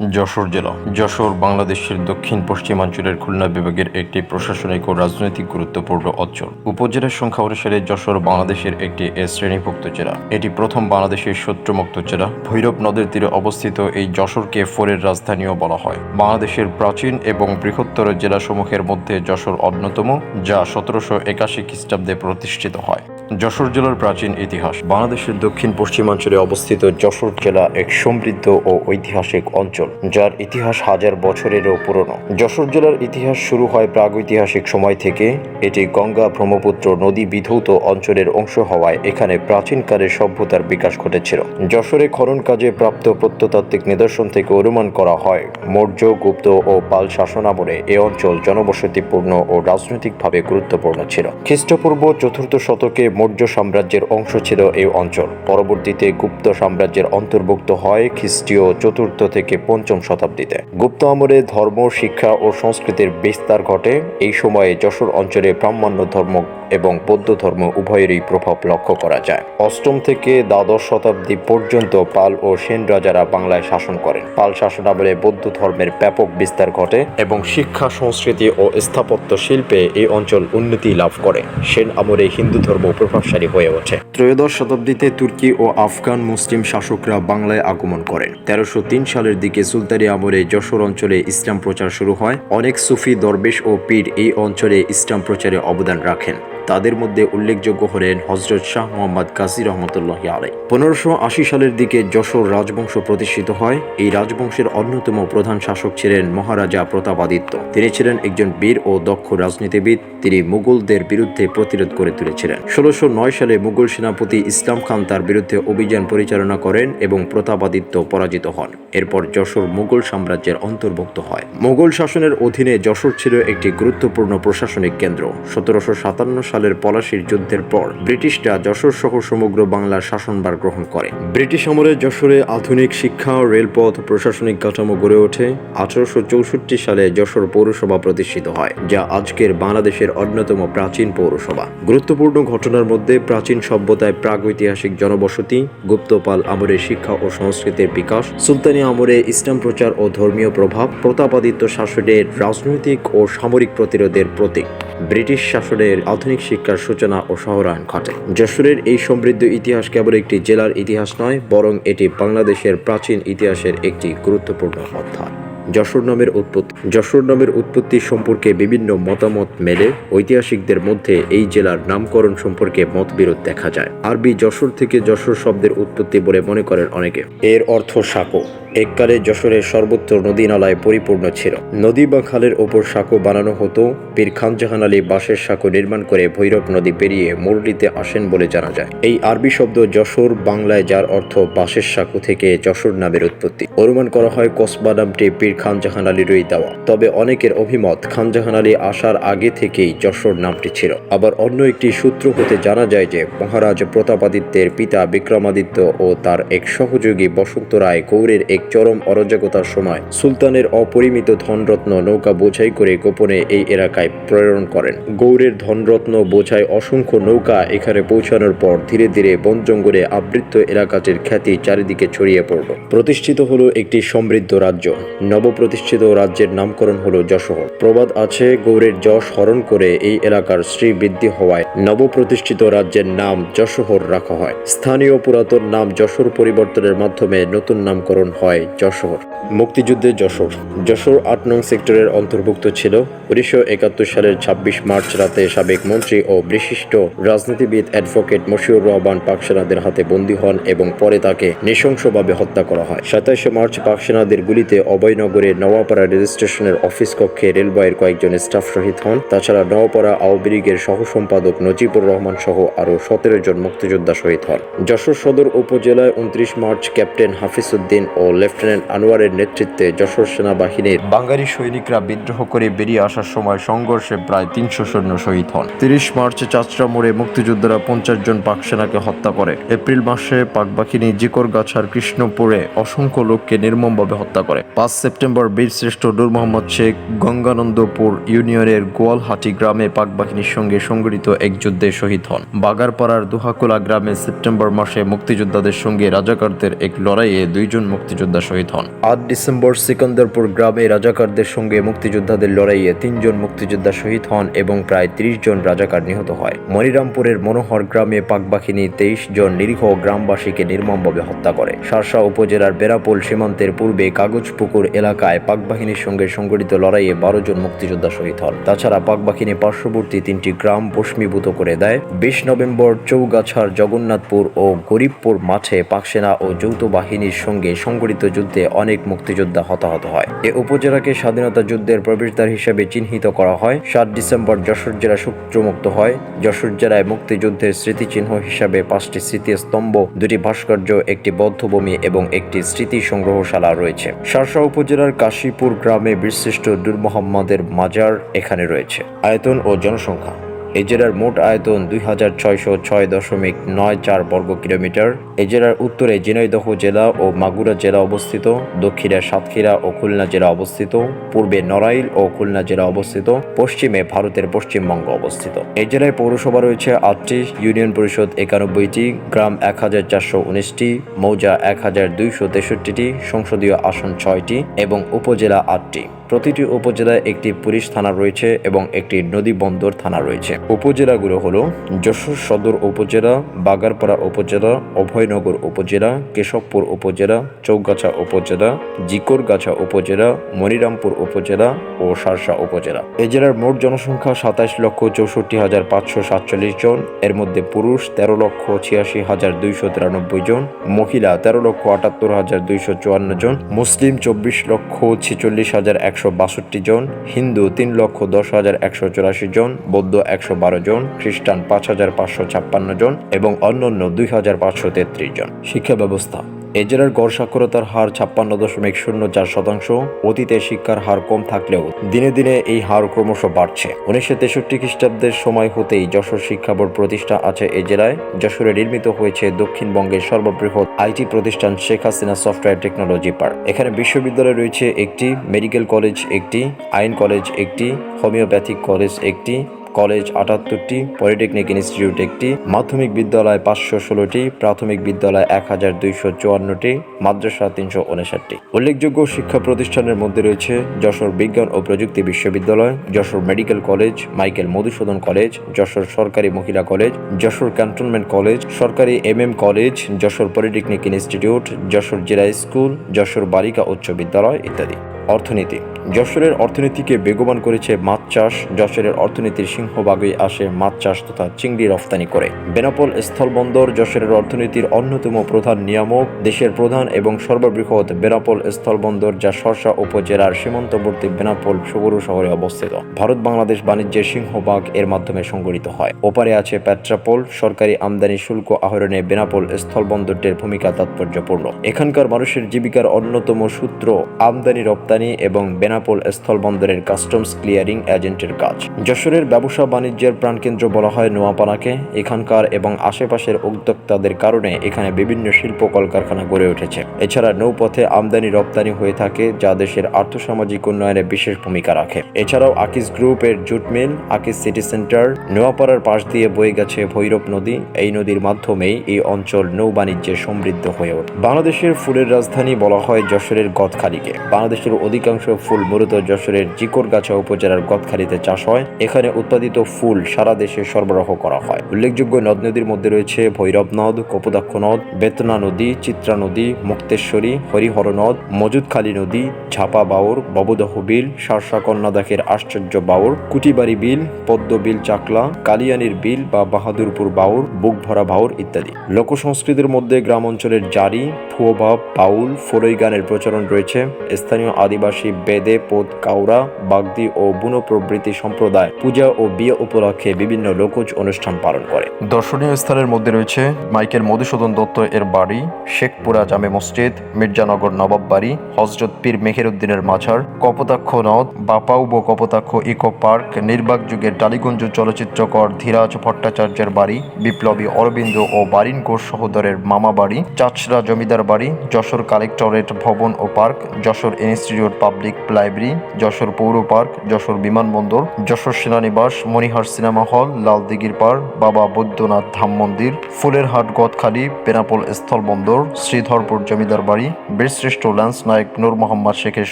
যশোর জেলা। যশোর বাংলাদেশের দক্ষিণ পশ্চিমাঞ্চলের খুলনা বিভাগের একটি প্রশাসনিক ও রাজনৈতিক গুরুত্বপূর্ণ অঞ্চল। উপজেলার সংখ্যা অনুসারে যশোর বাংলাদেশের একটি এ শ্রেণীভুক্ত জেলা। এটি প্রথম বাংলাদেশের শত্রুমুক্ত জেলা। ভৈরব নদের তীরে অবস্থিত এই যশোরকে ফোরের রাজধানীও বলা হয়। বাংলাদেশের প্রাচীন এবং বৃহত্তর জেলাসমূহের মধ্যে যশোর অন্যতম, যা সতেরোশো একাশি খ্রিস্টাব্দে প্রতিষ্ঠিত হয়। যশোর জেলার প্রাচীন ইতিহাস। বাংলাদেশের দক্ষিণ পশ্চিমাঞ্চলে অবস্থিত যশোর জেলা এক সমৃদ্ধ ও ঐতিহাসিক অঞ্চল, যার ইতিহাস হাজার বছরেরও পুরনো। যশোর জেলার ইতিহাস শুরু হয় প্রাগৈতিহাসিক সময় থেকে। এটি গঙ্গা ব্রহ্মপুত্র নদী বিধৌত অঞ্চলের অংশ হওয়ায় এখানে প্রাচীনকালের সভ্যতার বিকাশ ঘটেছিল। যশোরে খনন কাজে প্রাপ্ত প্রত্নতাত্ত্বিক নিদর্শন থেকে অনুমান করা হয়, মৌর্য, গুপ্ত ও পাল শাসনামলে এ অঞ্চল জনবসতিপূর্ণ ও রাজনৈতিকভাবে গুরুত্বপূর্ণ ছিল। খ্রিস্টপূর্ব চতুর্থ শতকে মৌর্য সাম্রাজ্যের অংশ ছিল এই অঞ্চল। পরবর্তীতে গুপ্ত সাম্রাজ্যের অন্তর্ভুক্ত হয় খ্রিস্টীয় চতুর্থ থেকে পঞ্চম শতাব্দীতে। গুপ্ত আমলে ধর্ম, শিক্ষা ও সংস্কৃতির বিস্তার ঘটে। এই সময়ে যশোর অঞ্চলে ব্রাহ্মণ্য ধর্ম এবং বৌদ্ধ ধর্ম উভয়েরই প্রভাব লক্ষ্য করা যায়। অষ্টম থেকে দ্বাদশ শতাব্দী পর্যন্ত পাল ও সেন রাজারা বাংলায় শাসন করেন। পাল শাসনামলে বৌদ্ধ ধর্মের ব্যাপক বিস্তার ঘটে এবং শিক্ষা, সংস্কৃতি ও স্থাপত্য শিল্পে এই অঞ্চল উন্নতি লাভ করে। সেন আমলে হিন্দু ধর্ম প্রভাবশালী হয়ে ওঠে। ত্রয়োদশ শতাব্দীতে তুর্কি ও আফগান মুসলিম শাসকরা বাংলায় আগমন করেন। তেরোশো সালের দিকে সুলতানি আমলে যশোর অঞ্চলে ইসলাম প্রচার শুরু হয়। অনেক সুফি, দরবেশ ও পীর এই অঞ্চলে ইসলাম প্রচারে অবদান রাখেন। তাদের মধ্যে উল্লেখযোগ্য হলেন হজরত শাহ মোহাম্মদ কাজী রহমতুল্লাহ আলাই পনেরোশো আশি সালের দিকে যশোর রাজবংশ প্রতিষ্ঠিত হয়। এই রাজবংশের অন্যতম প্রধান শাসক ছিলেন মহারাজা প্রতাপাদিত্য। তিনি ছিলেন একজন বীর ও দক্ষ রাজনীতিবিদ। তিনি মুঘলদের বিরুদ্ধে প্রতিরোধ করে তুলেছিলেন। ষোলোশো নয় সালে মুঘল সেনাপতি ইসলাম খান তার বিরুদ্ধে অভিযান পরিচালনা করেন এবং প্রতাপাদিত্য পরাজিত হন। এরপর যশোর মুঘল সাম্রাজ্যের অন্তর্ভুক্ত হয়। মুঘল শাসনের অধীনে যশোর ছিল একটি গুরুত্বপূর্ণ প্রশাসনিক কেন্দ্র। সতেরোশো সাতান্ন সালের পলাশির যুদ্ধের পর ব্রিটিশরা যশোর সহ সমগ্র বাংলার শাসনভার গ্রহণ করে। ব্রিটিশ আমলে যশোরে আধুনিক শিক্ষা, রেলপথ, প্রশাসনিক কাঠামো গড়ে ওঠে। আঠারোশো চৌষট্টি সালে যশোর পৌরসভা প্রতিষ্ঠিত হয়, যা আজকের বাংলাদেশের অন্যতম প্রাচীন পৌরসভা। গুরুত্বপূর্ণ ঘটনার মধ্যে প্রাচীন সভ্যতায় প্রাগৈতিহাসিক জনবসতি, গুপ্তপাল আমলে শিক্ষা ও সংস্কৃতির বিকাশ, সুলতানি আমলে ইসলাম প্রচার ও ধর্মীয় প্রভাব, প্রতাপাদিত্য শাসনের রাজনৈতিক ও সামরিক প্রতিরোধের প্রতীক। ব্রিটিশ শাসনের আধুনিক শিক্ষার সূচনা ও শহরায়ন ঘটে। যশোরের এই সমৃদ্ধ ইতিহাস কেবল একটি জেলার ইতিহাস নয়, বরং এটি বাংলাদেশের প্রাচীন ইতিহাসের একটি গুরুত্বপূর্ণ অধ্যায়। যশোর নামের উৎপত্তি যশোর নামের উৎপত্তি সম্পর্কে বিভিন্ন মতামত মেলে ঐতিহাসিকদের মধ্যে এই জেলার নামকরণ সম্পর্কে মতবিরোধ দেখা যায়। আরবি যশোর থেকে যশোর শব্দের উৎপত্তি বলে মনে করেন অনেকে। এর অর্থ সাঁকো এককালে যশোরের সর্বত্র নদী নালায় পরিপূর্ণ ছিল। নদী বা খালের ওপর সাঁকো বানানো হতো। পীর খানজাহান আলী বাঁশের সাঁকো নির্মাণ করে ভৈরব নদী পেরিয়ে মুরলিতে আসেন বলে জানা যায়। এই আরবি শব্দ যশোর বাংলায়, যার অর্থ বাঁশের সাঁকো থেকে যশোর নামের উৎপত্তি। অনুমান করা হয় কসবা নামটি পীর খানজাহান আলীরই দেওয়া। তবে অনেকের অভিমত, খানজাহান আলী আসার আগে থেকেই যশোর নামটি ছিল। আবার অন্য একটি সূত্র হতে জানা যায় যে, মহারাজ প্রতাপাদিত্যের পিতা বিক্রমাদিত্য ও তার এক সহযোগী বসন্ত রায় গৌরের এক চরম অরাজকতার সময় সুলতানের অপরিমিত ধনরত্ন নৌকা বোঝাই করে গোপনে এই এলাকায় প্রেরণ করেন। গৌড়ের ধনরত্ন বোঝাই অসংখ্য নৌকা এখানে পৌঁছানোর পর ধীরে ধীরে বন জঙ্গলে আবৃত এলাকাটির খ্যাতি চারিদিকে ছড়িয়ে পড়ল। প্রতিষ্ঠিত হলো একটি সমৃদ্ধ রাজ্য। নবপ্রতিষ্ঠিত রাজ্যের নামকরণ হলো যশোহর প্রবাদ আছে গৌরের যশ হরণ করে এই এলাকার শ্রী বৃদ্ধি হওয়ায় নবপ্রতিষ্ঠিত রাজ্যের নাম যশোহর রাখা হয়। স্থানীয় পুরাতন নাম যশোর পরিবর্তনের মাধ্যমে নতুন নামকরণ হয় যশোহর মুক্তিযুদ্ধে যশোর। যশোর আট নং সেক্টরের অন্তর্ভুক্ত ছিল। উনিশশো একাত্তর সালের ছাব্বিশ মার্চ রাতে সাবেক মন্ত্রী ও বিশিষ্ট রাজনীতিবিদ অ্যাডভোকেট মশিউর রহমান পাকসেনাদের হাতে বন্দী হন এবং পরে তাকে নৃশংসভাবে হত্যা করা হয়। সাতাশে মার্চ পাকসেনাদের গুলিতে অভয়নগরের নওয়াপাড়া রেল স্টেশনের অফিস কক্ষে রেলওয়ের কয়েকজন স্টাফ শহীদ হন। তাছাড়া নওয়াপাড়া আওয়ামী লীগের সহ সম্পাদক নজিবুর রহমান সহ আরও সতেরো জন মুক্তিযোদ্ধা শহীদ হন। যশোর সদর উপজেলায় উনত্রিশ মার্চ ক্যাপ্টেন হাফিজউদ্দিন ও লেফটেন্যান্ট আনোয়ারের নেতৃত্বে যশোর সেনাবাহিনীর বাঙালি সৈনিকরা বিদ্রোহ করে বেরিয়ে আসার সময় সংঘর্ষে প্রায় তিনশো সৈন্য শহীদ হন। তিরিশ মার্চ চাচরা মোড়ে মুক্তিযোদ্ধারা পঞ্চাশ জন পাক সেনাকে হত্যা করে। এপ্রিল মাসে পাক বাহিনী জিকরগাছার কৃষ্ণপুরে অসংখ্য লোককে নির্মমভাবে হত্যা করে। পাঁচ সেপ্টেম্বর বীরশ্রেষ্ঠ নূর মোহাম্মদ শেখ গঙ্গানন্দপুর ইউনিয়নের গোয়ালহাটি গ্রামে পাক বাহিনীর সঙ্গে সংগঠিত এক যুদ্ধে শহীদ হন। বাগারপাড়ার দুহাকুলা গ্রামে সেপ্টেম্বর মাসে মুক্তিযোদ্ধাদের সঙ্গে রাজাকারদের এক লড়াইয়ে দুইজন মুক্তিযোদ্ধা মুক্তিযোদ্ধা শহীদ হন। আট ডিসেম্বর সিকন্দরপুর গ্রামে রাজাকারদের সঙ্গে মুক্তিযোদ্ধাদের লড়াইয়ে তিনজন মুক্তিযোদ্ধা শহীদ হন এবং প্রায় ত্রিশ জন রাজাকার নিহত হয়। মনিরামপুরের মনোহর গ্রামে পাকবাহিনী তেইশ জন নিরীহ গ্রামবাসীকে নির্মমভাবে হত্যা করে। শার্শা উপজেলার বেরাপোল সীমান্তের পূর্বে কাগজপুকুর এলাকায় পাকবাহিনীর সঙ্গে সংগঠিত লড়াইয়ে বারো জন মুক্তিযোদ্ধা শহীদ হন। তাছাড়া পাকবাহিনী পার্শ্ববর্তী তিনটি গ্রাম ভস্মীভূত করে দেয়। বিশ নভেম্বর চৌগাছার জগন্নাথপুর ও গরিবপুর মাঠে পাকসেনা ও যৌথ বাহিনীর সঙ্গে সংগঠিত যুদ্ধে অনেক মুক্তিযোদ্ধা হতাহত হয়। এ উপজেলাকে স্বাধীনতা যুদ্ধের প্রবেশদ্বার হিসেবে চিহ্নিত করা হয়। সাত ডিসেম্বর যশোর জেলা সূত্রমুক্ত হয়। যশোর জেলায় মুক্তিযুদ্ধের স্মৃতিচিহ্ন হিসাবে পাঁচটি স্মৃতিস্তম্ভ, দুটি ভাস্কর্য, একটি বদ্ধভূমি এবং একটি স্মৃতি সংগ্রহশালা রয়েছে। শার্শা উপজেলার কাশীপুর গ্রামে বীরশ্রেষ্ঠ নূর মোহাম্মদের মাজার এখানে রয়েছে। আয়তন ও জনসংখ্যা এই জেলার মোট আয়তন দুই হাজার ছয়শো ছয় দশমিক নয় চার বর্গ কিলোমিটার। এই জেলার উত্তরে ঝিনাইদহ জেলা ও মাগুরা জেলা অবস্থিত। দক্ষিণে সাতক্ষীরা ও খুলনা জেলা অবস্থিত। পূর্বে নড়াইল ও খুলনা জেলা অবস্থিত। পশ্চিমে ভারতের পশ্চিমবঙ্গ অবস্থিত। এই জেলায় পৌরসভা রয়েছে আটটি ইউনিয়ন পরিষদ একানব্বইটি, গ্রাম এক হাজার চারশো উনিশটি, মৌজা এক হাজার দুইশো তেষট্টিটি, সংসদীয় আসন ছয়টি এবং উপজেলা আটটি। প্রতিটি উপজেলায় একটি পুলিশ থানা রয়েছে এবং একটি নদী বন্দর থানা রয়েছে। উপজেলাগুলো হলো যশোর সদর উপজেলা, বাগারপাড়া উপজেলা, অভয়নগর উপজেলা, কেশবপুর উপজেলা, চৌগাছা উপজেলা, জিকরগাছা উপজেলা, মনিরামপুর উপজেলা ও শার্শা উপজেলা। এ জেলার মোট জনসংখ্যা সাতাইশ লক্ষ চৌষট্টি হাজার পাঁচশো সাতচল্লিশ জন। এর মধ্যে পুরুষ তেরো লক্ষ ছিয়াশি হাজার দুইশো তিরানব্বই জন। মহিলা তেরো লক্ষ আটাত্তর হাজার দুইশো চুয়ান্ন জন। মুসলিম চব্বিশ লক্ষ ছেচল্লিশ হাজার একশো বাষট্টি জন, হিন্দু তিন লক্ষ দশ হাজার একশো চুরাশি জন, বৌদ্ধ একশো বারো জন, খ্রিস্টান পাঁচ হাজার পাঁচশো ছাপ্পান্ন জন এবং অন্যান্য দুই হাজার পাঁচশো তেত্রিশ জন। শিক্ষা ব্যবস্থা। এ জেলার গড় সাক্ষরতার হার ছাপ্পান্ন দশমিক শূন্য চার শতাংশ, অতীতে শিক্ষার হার কম থাকলেও দিনে দিনে এই হার ক্রমশ বাড়ছে। উনিশশো তেষট্টি খ্রিস্টাব্দের সময় হতেই যশোর শিক্ষা বোর্ড প্রতিষ্ঠা আছে এই জেলায়। যশোরে নির্মিত হয়েছে দক্ষিণবঙ্গের সর্ববৃহৎ আইটি প্রতিষ্ঠান Sheikh Hasina software technology park. এখানে বিশ্ববিদ্যালয় রয়েছে একটি, মেডিকেল কলেজ একটি, আইন কলেজ একটি, হোমিওপ্যাথিক কলেজ একটি কলেজ আটাত্তরটি, পলিটেকনিক ইনস্টিটিউট একটি, মাধ্যমিক বিদ্যালয় পাঁচশো ষোলোটি, প্রাথমিক বিদ্যালয় এক হাজার দুইশো চুয়ান্নটি, মাদ্রাসা তিনশো উনষাটটি। উল্লেখযোগ্য শিক্ষা প্রতিষ্ঠানের মধ্যে রয়েছে যশোর বিজ্ঞান ও প্রযুক্তি বিশ্ববিদ্যালয়, Jessore medical college, Michael Madhusudan college, Jessore সরকারি মহিলা কলেজ, যশোর ক্যান্টনমেন্ট কলেজ, সরকারি M M college, Jessore polytechnic institute, Jessore জেলা স্কুল, যশোর বালিকা উচ্চ বিদ্যালয় ইত্যাদি। অর্থনীতি। যশোরের অর্থনীতিকে বেগবান করেছে মাছ চাষ, যশোরের অর্থনীতির সিংহভাগই আসে মাছ চাষ তথা চিংড়ি রফতানি করে। বেনাপোল স্থলবন্দর যশোরের অর্থনীতির অন্যতম প্রধান নিয়ামক, দেশের প্রধান এবং সর্ববৃহৎ বেনাপোল স্থলবন্দর যা সরসা উপজেলার সীমান্তবর্তী বেনাপোল সগর শহরে অবস্থিত। ভারত বাংলাদেশ বাণিজ্যের সিংহভাগ এর মাধ্যমে সংগঠিত হয়। ওপারে আছে পেট্রাপোল, সরকারি আমদানি শুল্ক আহরণে বেনাপোল স্থলবন্দরটির ভূমিকা তাৎপর্যপূর্ণ। এখানকার মানুষের জীবিকার অন্যতম সূত্র আমদানি রপ্তানি এবং বেনাপোল স্থলবন্দরের কাস্টমস ক্লিয়ারিং এজেন্টের কাজ। যশোরের ব্যবসা বাণিজ্যের প্রাণকেন্দ্র বলা হয় নোয়াপাড়াকে। এখানকার এবং আশেপাশের উদ্যোক্তাদের কারণে এখানে বিভিন্ন শিল্প কলকারখানা গড়ে উঠেছে। এছাড়া নৌপথে আমদানি রপ্তানি হয়ে থাকে, যা দেশের আর্থসামাজিক উন্নয়নে বিশেষ ভূমিকা রাখে। এছাড়াও আকিস গ্রুপের জুট মিল, আকিস সিটি সেন্টার, নোয়াপাড়ার পাশ দিয়ে বয়ে গেছে ভৈরব নদী। এই নদীর মাধ্যমেই এই অঞ্চল নৌ বাণিজ্যে সমৃদ্ধ হয়ে ওঠে। বাংলাদেশের ফুলের রাজধানী বলা হয় যশোরের গদখালিকে। বাংলাদেশের অধিকাংশ ফুল মূলত যশোরের জিকরগাছা উপজেলার গদখালিতে চাষ হয়। এখানে উৎপাদিত ফুল সারা দেশে সরবরাহ করা হয়। উল্লেখযোগ্য নদ নদীর মধ্যে রয়েছে ভৈরব নদ, কপোতাক্ষ নদ, বেতনা নদী, চিত্রা নদী, মুক্তেশ্বরী, হরিহর নদ মজুদখালী নদী, ঝাপা বাউর, ববদহ বিল শার্শা কন্যাদাকের আশ্চর্য বাউর, কুটিবাড়ি বিল, পদ্ম বিল চাকলা, কালিয়ানির বিল বা বাহাদুরপুর বাউর বুক ভরা বাউর ইত্যাদি। লোক সংস্কৃতির মধ্যে গ্রাম অঞ্চলের জারি ফুয়োভাব বাউল ফোরই গানের প্রচলন রয়েছে। স্থানীয় আদিবাসী বেদে পোত কাউরা বাগদি ও বুনো প্রভৃতি সম্প্রদায় পূজা ও বিয়ে উপলক্ষে বিভিন্ন লোকজ অনুষ্ঠান পালন করে। দর্শনীয় স্থানের মধ্যে রয়েছে মাইকেল মধুসূদন দত্ত এর বাড়ি, শেখপুরা জামে মসজিদ, মির্জানগর নবাব বাড়ি, হজরত পীর মেহেরুদ্দিনের মাঝার কপোতাক্ষ নদ বাপাউব কপোতাক্ষ ইকো পার্ক, নির্বাক যুগের টালিগঞ্জ চলচ্চিত্রকর ধীরাজ ভট্টাচার্যের বাড়ি, বিপ্লবী অরবিন্দ ও বারিন ঘোষ সহোদরের মামা বাড়ি, চাচরা জমিদার বাড়ি, যশোর কালেক্টরেট ভবন ও park, Jessore institute institute public library, Jessore পৌর পার্ক, যশোর বিমানবন্দর, যশোর সেনানিবাস, মণিহার সিনেমা হল, লালদিঘির পাড় বাবা বৈদ্যনাথ ধাম মন্দির ফুলের হাট গদখালি বেনাপোল স্থলবন্দর শ্রীধরপুর জমিদার বাড়ি, বীরশ্রেষ্ঠ ল্যান্স নায়ক নূর মোহাম্মদ শেখের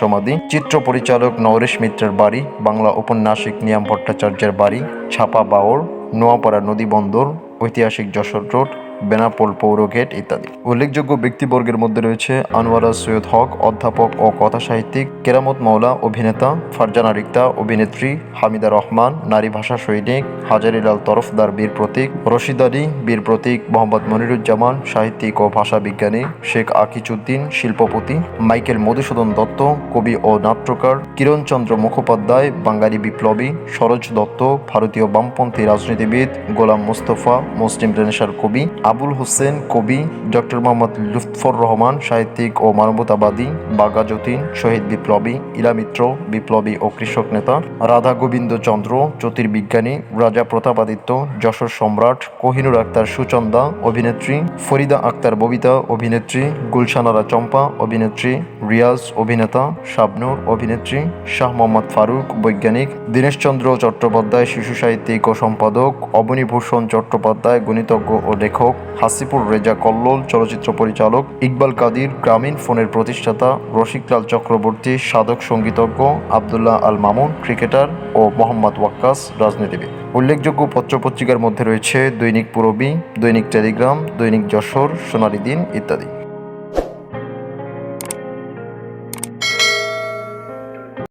সমাধি, চিত্র পরিচালক নরেশ মিত্রের বাড়ি, বাংলা উপন্যাসিক নিয়াম ভট্টাচার্যের বাড়ি, ছাপা বাওর নোয়াপাড়া নদী বন্দর, ঐতিহাসিক যশোর রোড বেনাপোল পৌর গেট ইত্যাদি। উল্লেখযোগ্য ব্যক্তিবর্গের মধ্যে রয়েছে আনোয়ারা সৈয়দ হক, অধ্যাপক ও কথা সাহিত্যিক কেরামত মাওলা, অভিনেতা ফারজানা রিক্তা, অভিনেত্রী হামিদা রহমান, নারী ভাষা সৈনিক হাজারিলাল তরফদার বীর প্রতীক, রশিদ আলী, বীর প্রতীক মোহাম্মদ মনিরুজ্জামান, সাহিত্যিক ও ভাষা বিজ্ঞানী শেখ আকিজউদ্দিন শিল্পপতি মাইকেল মধুসূদন দত্ত, কবি ও নাট্যকার কিরণচন্দ্র মুখোপাধ্যায়, বাঙালি বিপ্লবী সরোজ দত্ত, ভারতীয় বামপন্থী রাজনীতিবিদ গোলাম মুস্তফা, মুসলিম রেনেসার কবি আবুল হোসেন কবি, ডক্টর মোহাম্মদ লুৎফর রহমান, সাহিত্যিক ও মানবতাবাদী, বাগা যতীন, শহীদ বিপ্লবী ইলামিত্র বিপ্লবী ও কৃষক নেতা, রাধা গোবিন্দ চন্দ্র, জ্যোতির্বিজ্ঞানী, রাজা প্রতাপাদিত্য, যশোর সম্রাট, কোহিনুর আক্তার সুচন্দা, অভিনেত্রী, ফরিদা আক্তার ববিতা, অভিনেত্রী, গুলশানারা চম্পা, অভিনেত্রী, রিয়াজ অভিনেতা, শাবনুর অভিনেত্রী, শাহ মোহাম্মদ ফারুক বৈজ্ঞানিক দীনেশচন্দ্র চট্টোপাধ্যায় শিশু সাহিত্যিক ও সম্পাদক, অবনীভূষণ চট্টোপাধ্যায় গণিতজ্ঞ ও লেখক হাসিপুর রেজা কল্লোল, চলচ্চিত্র পরিচালক ইকবাল কাদির, গ্রামীণ ফোনের প্রতিষ্ঠাতা রসিকলাল চক্রবর্তী, সাধক সঙ্গীতজ্ঞ আবদুল্লাহ আল মামুন, ক্রিকেটার ও মোহাম্মদ ওয়াক্কাস, রাজনীতিবিদ। উল্লেখযোগ্য পত্রপত্রিকার মধ্যে রয়েছে দৈনিক পূরবী, দৈনিক টেলিগ্রাম, দৈনিক যশোর, সোনালী দিন ইত্যাদি।